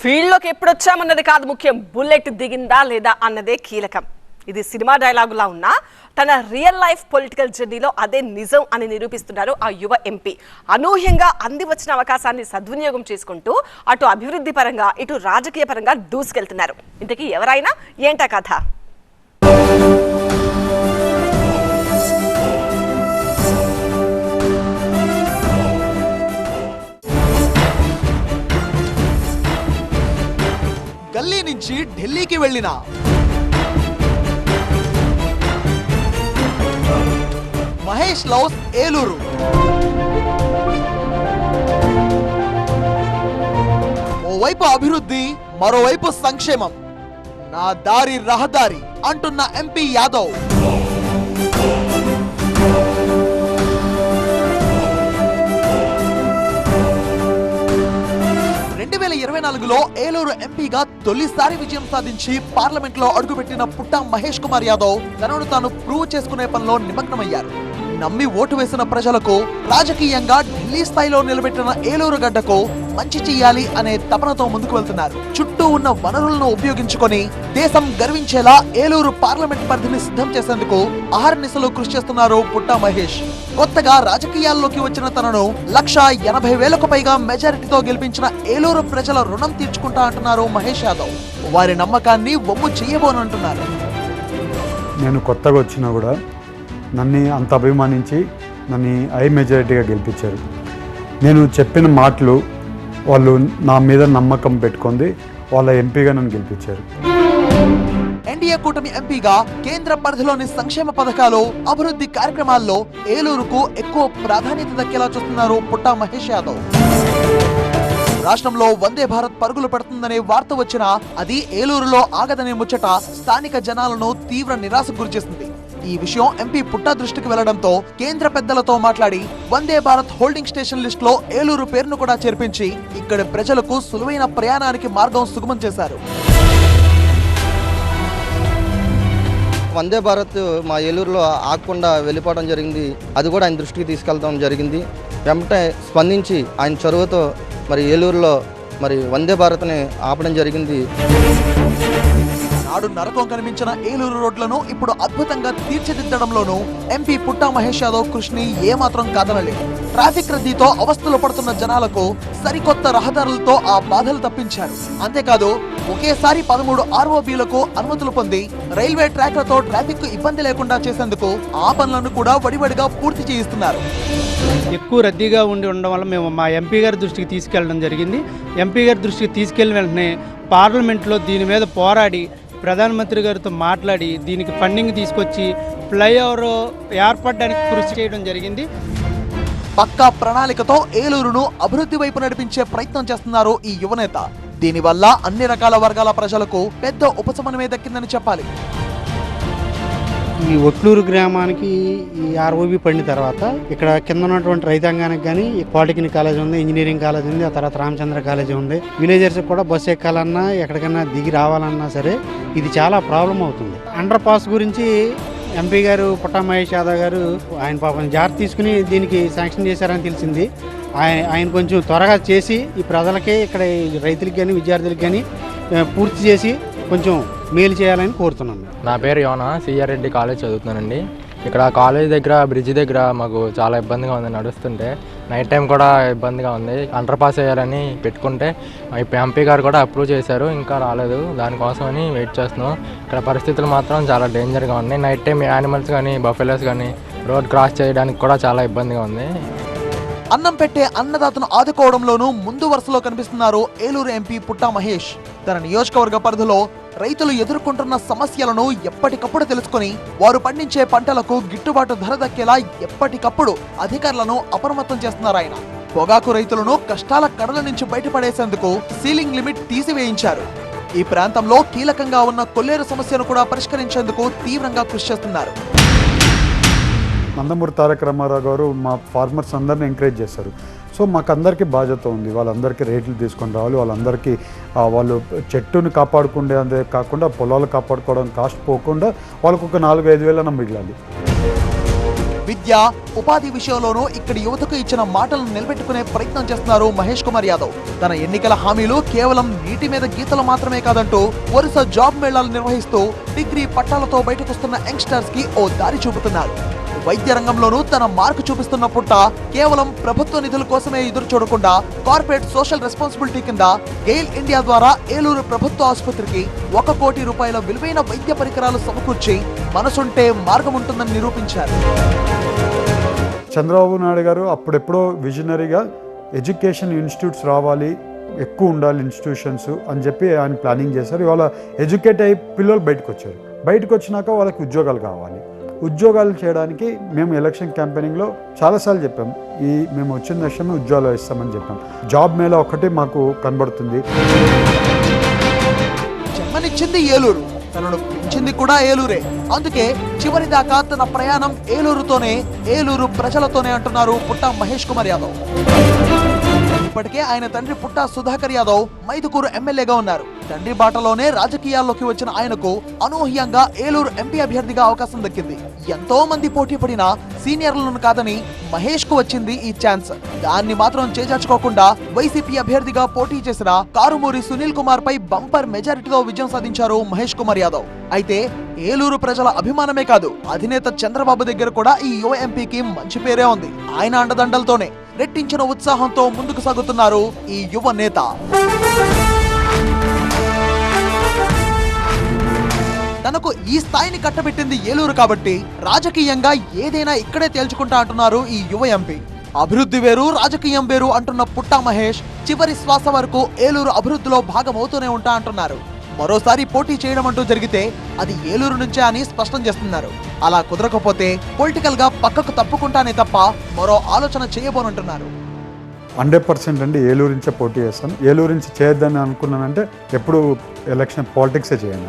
ఫీల్డ్లోకి ఎప్పుడు వచ్చామన్నది కాదు ముఖ్యం. బుల్లెట్ దిగిందా లేదా అన్నదే కీలకం. ఇది సినిమా డైలాగులా ఉన్నా తన రియల్ లైఫ్ పొలిటికల్ జర్నీలో అదే నిజం అని నిరూపిస్తున్నారు ఆ యువ ఎంపీ. అనూహ్యంగా అంది వచ్చిన అవకాశాన్ని సద్వినియోగం చేసుకుంటూ అటు అభివృద్ధి పరంగా ఇటు రాజకీయ పరంగా దూసుకెళ్తున్నారు. ఇంతకీ ఎవరైనా? ఏంటా కథ? గల్లీ నుంచి ఢిల్లీకి వెళ్ళిన. మహేష్ లౌస్ ఏలూరు. ఓవైపు అభివృద్ధి మరోవైపు సంక్షేమం. నా దారి రహదారి అంటున్న ఎంపీ యాదవ్. నాలుగులో ఏలూరు ఎంపీగా తొలిసారి విజయం సాధించి పార్లమెంట్లో అడుగుపెట్టిన పుట్టా మహేష్ కుమార్ యాదవ్ తనను తాను ప్రూవ్ చేసుకునే పనిలో నిమగ్నమయ్యారు. నమ్మి ఓటు వేసిన ప్రజలకు రాజకీయంగా ఢిల్లీ స్థాయిలో నిలబెట్టిన ఏలూరు గడ్డకు మంచి చెయ్యాలి అనే తపనతో ముందుకు వెళ్తున్నారు. చుట్టూ ఉన్న వనరులను ఉపయోగించుకొని దేశం గర్వించేలా ఏలూరు పార్లమెంట్ పరిధిని సిద్ధం చేసేందుకు అహర్నిశలు కృషి చేస్తున్నారు పుట్టా మహేష్. కొత్తగా రాజకీయాల్లోకి వచ్చిన తనను లక్ష ఎనభై వేలకు పైగా మెజారిటీతో గెలిపించిన ఏలూరు ప్రజల రుణం తీర్చుకుంటా అంటున్నారు మహేష్ యాదవ్. వారి నమ్మకాన్ని వమ్ము చెయ్యబోనంటున్నారు. నేను కొత్తగా వచ్చినా కూడా నన్ను అంత అభిమానించి నన్ను ఐ మెజారిటీగా గెలిపించారు. నేను చెప్పిన మాటలు వాళ్ళు నా మీద నమ్మకం పెట్టుకుంది వాళ్ళ ఎంపీగా నన్ను గెలిపించారు. ఎన్డీఏ కూటమి ఎంపీగా కేంద్ర పరిధిలోని సంక్షేమ పథకాలు అభివృద్ధి కార్యక్రమాల్లో ఏలూరుకు ఎక్కువ ప్రాధాన్యత దక్కేలా చూస్తున్నారు పుట్టా మహేష్ యాదవ్. రాష్ట్రంలో వందే భారత్ పరుగులు పెడుతుందనే వార్త వచ్చినా అది ఏలూరులో ఆగదనే ముచ్చట స్థానిక జనాలను తీవ్ర నిరాశకు గురిచేసింది. ఈ విషయం ఎంపీ పుట్టా దృష్టికి వెళ్ళడంతో కేంద్ర పెద్దలతో మాట్లాడి వందే భారత్ హోల్డింగ్ స్టేషన్ లిస్ట్లో ఏలూరు పేరును కూడా చేర్పించి ఇక్కడి ప్రజలకు సులువైన ప్రయాణానికి మార్గం సుగమం చేశారు. వందే భారత్ మా ఏలూరులో ఆగకుండా వెళ్ళిపోవడం జరిగింది. అది కూడా ఆయన దృష్టికి తీసుకెళ్ళడం జరిగింది. వెంటనే స్పందించి ఆయన చొరవతో మరి ఏలూరులో మరి వందే భారత్ని ఆపడం జరిగింది. నాడు నరకం కనిపించిన ఏలూరు రోడ్లను ఇప్పుడు అద్భుతంగా తీర్చిదిద్దడంలోనూ ఎంపీ పుట్టా మహేష్ యాదవ్ కృష్ణి ఏమాత్రం కాదనలేదు ట్రాఫిక్ రద్దీతో అవస్థలు పడుతున్న జనాలకు సరికొత్త రహదారులతో ఆ బాధలు తప్పించారు. అంతేకాదు ఒకేసారి పదమూడు ఆర్ఓబీలకు అనుమతులు పొంది రైల్వే ట్రాక్లతో ట్రాఫిక్ ఇబ్బంది లేకుండా చేసేందుకు ఆ పనులను కూడా వడివడిగా పూర్తి చేయిస్తున్నారు. ఎక్కువ రద్దీగా ఉండి ఉండడం వల్ల మేము మా ఎంపీ గారి దృష్టికి తీసుకెళ్ళడం జరిగింది. ఎంపీ గారి దృష్టికి తీసుకెళ్ళిన వెంటనే పార్లమెంట్లో దీని మీద పోరాడి ప్రధానమంత్రి గారితో మాట్లాడి దీనికి ఫండింగ్ తీసుకొచ్చి ఫ్లైఓవర్ ఏర్పడడానికి కృషి చేయడం జరిగింది. పక్కా ప్రణాళికతో ఏలూరును అభివృద్ధి వైపు నడిపించే ప్రయత్నం చేస్తున్నారు ఈ యువనేత. దీనివల్ల అన్ని రకాల వర్గాల ప్రజలకు పెద్ద ఉపశమనమే దక్కిందని చెప్పాలి. ఈ ఒట్లూరు గ్రామానికి ఈ ఆర్ఓబి పడిన తర్వాత ఇక్కడ కింద ఉన్నటువంటి రైతాంగానికి కానీ పాలిటెక్నిక్ కాలేజ్ ఉంది ఇంజనీరింగ్ కాలేజ్ ఉంది ఆ తర్వాత రామచంద్ర కాలేజ్ ఉంది. విలేజర్స్ కూడా బస్సు ఎక్కాలన్నా ఎక్కడికైనా దిగి రావాలన్నా సరే ఇది చాలా ప్రాబ్లం అవుతుంది. అండర్ పాస్ గురించి ఎంపీ గారు పుట్టా మహేష్ యాదవ్ గారు ఆయన పాపం జాగ్రత్త తీసుకుని దీనికి శాంక్షన్ చేశారని తెలిసింది. ఆయన ఆయన కొంచెం త్వరగా చేసి ఈ ప్రజలకి ఇక్కడ రైతులకి కానీ విద్యార్థులకు కానీ పూర్తి చేసి కొంచెం మేలు చేయాలని కోరుతున్నాను. నా పేరు యోన సిఆర్ రెడ్డి కాలేజ్ చదువుతున్నానండి. ఇక్కడ కాలేజ్ దగ్గర బ్రిడ్జ్ దగ్గర మాకు చాలా ఇబ్బందిగా ఉంది నడుస్తుంటే నైట్ టైం కూడా ఇబ్బందిగా ఉంది. అండర్ పాస్ చేయాలని పెట్టుకుంటే ఇప్పుడు ఎంపీ గారు కూడా అప్రూవ్ చేశారు ఇంకా రాలేదు. దానికోసమని వెయిట్ చేస్తున్నాం. ఇక్కడ పరిస్థితులు మాత్రం చాలా డేంజర్గా ఉన్నాయి. నైట్ టైం యానిమల్స్ కానీ బఫెలోస్ కానీ రోడ్ క్రాస్ చేయడానికి కూడా చాలా ఇబ్బందిగా ఉంది. అన్నం పెట్టే అన్నదాతను ఆదుకోవడంలోనూ ముందు వరుసలో కనిపిస్తున్నారు ఏలూరు ఎంపీ పుట్టా మహేష్. తన నియోజకవర్గ పరిధిలో రైతులు ఎదుర్కొంటున్న సమస్యలను ఎప్పటికప్పుడు తెలుసుకొని వారు పండించే పంటలకు గిట్టుబాటు ధర దక్కేలా ఎప్పటికప్పుడు అధికారులను అప్రమత్తం చేస్తున్నారు ఆయన. పొగాకు రైతులను కష్టాల కడల నుంచి బయటపడేసేందుకు సీలింగ్ లిమిట్ తీసివేయించారు. ఈ ప్రాంతంలో కీలకంగా ఉన్న కొల్లేరు సమస్యను కూడా పరిష్కరించేందుకు తీవ్రంగా కృషి చేస్తున్నారు. నందమూరి తారక రామారావు గారు మా ఫార్మర్స్ అందరిని ఎంకరేజ్ చేశారు. సో మాకు అందరికీ బాధ్యత ఉంది. వాళ్ళందరికీ రేట్లు తీసుకొని రావాలి. వాళ్ళందరికీ వాళ్ళు చెట్టును కాపాడుకుండే అందే కాకుండా పొలాలు కాపాడుకోవడం కాస్ట్ పోకుండా వాళ్ళకు ఒక నాలుగు ఐదు వేలన్నా మిగిలాలి. విద్య ఉపాధి విషయంలోనూ ఇక్కడి యువతకు ఇచ్చిన మాటలను నిలబెట్టుకునే ప్రయత్నం చేస్తున్నారు మహేష్ కుమార్ యాదవ్. తన ఎన్నికల హామీలు కేవలం నీటి మీద గీతలు మాత్రమే కాదంటూ వరుస జాబ్ మేళాలు నిర్వహిస్తూ డిగ్రీ పట్టాలతో బయటకొస్తున్న యంగ్స్టర్స్కి ఓ దారి చూపుతున్నారు. వైద్య రంగంలోనూ తన మార్కు చూపిస్తున్న పుట్ట కేవలం ప్రభుత్వ నిధుల కోసమే ఎదురు చూడకుండా కార్పొరేట్ సోషల్ రెస్పాన్సిబిలిటీ కింద గెయిల్ ఇండియా ద్వారా ఏలూరు ప్రభుత్వ ఆసుపత్రికి ఒక కోటి రూపాయల విలువైన వైద్య పరికరాలు సమకూర్చి మనసుంటే మార్గం ఉంటుందని నిరూపించారు. చంద్రబాబు నాయుడు గారు అప్పుడెప్పుడో విజనరీగా ఎడ్యుకేషన్ ఇన్స్టిట్యూట్స్ రావాలి ఎక్కువ ఉండాలి ఇన్స్టిట్యూషన్స్ అని చెప్పి ఆయన ప్లానింగ్ చేశారు. ఇవాళ ఎడ్యుకేట్ అయ్యి పిల్లలు బయటకు వచ్చారు బయటకు వచ్చినాక వాళ్ళకి ఉద్యోగాలు కావాలి. ఉద్యోగాలు చేయడానికి మేము ఎలక్షన్ క్యాంపెయినింగ్లో చాలాసార్లు చెప్పాం. ఈ మేము వచ్చిన లక్ష్యమే ఉద్యోగాలు ఇస్తామని చెప్పాం. జాబ్ మేళ ఒక్కటే మాకు కనబడుతుంది. జన్మనిచ్చింది ఏలూరు తనను పెంచింది కూడా ఏలూరే. అందుకే చివరి దాకా తన ప్రయాణం ఏలూరుతోనే ఏలూరు ప్రజలతోనే అంటున్నారు పుట్ట మహేష్ కుమార్ యాదవ్. ఇప్పటికే ఆయన తండ్రి పుట్ట సుధాకర్ యాదవ్ మైదుకూరు ఎమ్మెల్యేగా ఉన్నారు. తండ్రి బాటలోనే రాజకీయాల్లోకి వచ్చిన ఆయనకు అనూహ్యంగా ఏలూరు ఎంపీ అభ్యర్థిగా అవకాశం దక్కింది. ఎంతో మంది పోటీ పడిన సీనియర్లను కాదని మహేష్కు వచ్చింది ఈ ఛాన్స్. దాన్ని మాత్రం చేజార్చుకోకుండా వైసీపీ అభ్యర్థిగా పోటీ చేసిన కారుమూరి సునీల్ కుమార్ పై బంపర్ మెజారిటీతో విజయం సాధించారు మహేష్ కుమార్ యాదవ్. అయితే ఏలూరు ప్రజల అభిమానమే కాదు అధినేత చంద్రబాబు దగ్గర కూడా ఈ యువ ఎంపీకి మంచి పేరే ఉంది. ఆయన అండదండలతోనే రెట్టించిన ఉత్సాహంతో ముందుకు సాగుతున్నారు ఈ యువ నేత. ఈ స్థాయిని కట్టబెట్టింది ఏలూరు కాబట్టి రాజకీయంగా ఏదైనా ఇక్కడే తేల్చుకుంటా అంటున్నారు ఈ యువ ఎంపీ. అభివృద్ధి వేరు రాజకీయం వేరు అంటున్న పుట్టా మహేష్ చివరి శ్వాస వరకు ఏలూరు అభివృద్ధిలో భాగమవుతూనే ఉంటా అంటున్నారు. మరోసారి పోటీ చేయడం అంటూ జరిగితే అది ఏలూరు నుంచే అని స్పష్టం చేస్తున్నారు. అలా కుదరకపోతే పొలిటికల్గా పక్కకు తప్పుకుంటానే తప్ప మరో ఆలోచన చేయబోనంటున్నారు. హండ్రెడ్ పర్సెంట్ అండి ఏలూరు నుంచే పోటీ చేస్తాను. ఏలూరు నుంచి చేయొద్దని అనుకున్నానంటే ఎప్పుడు ఎలక్షన్ పాలిటిక్సే చేయను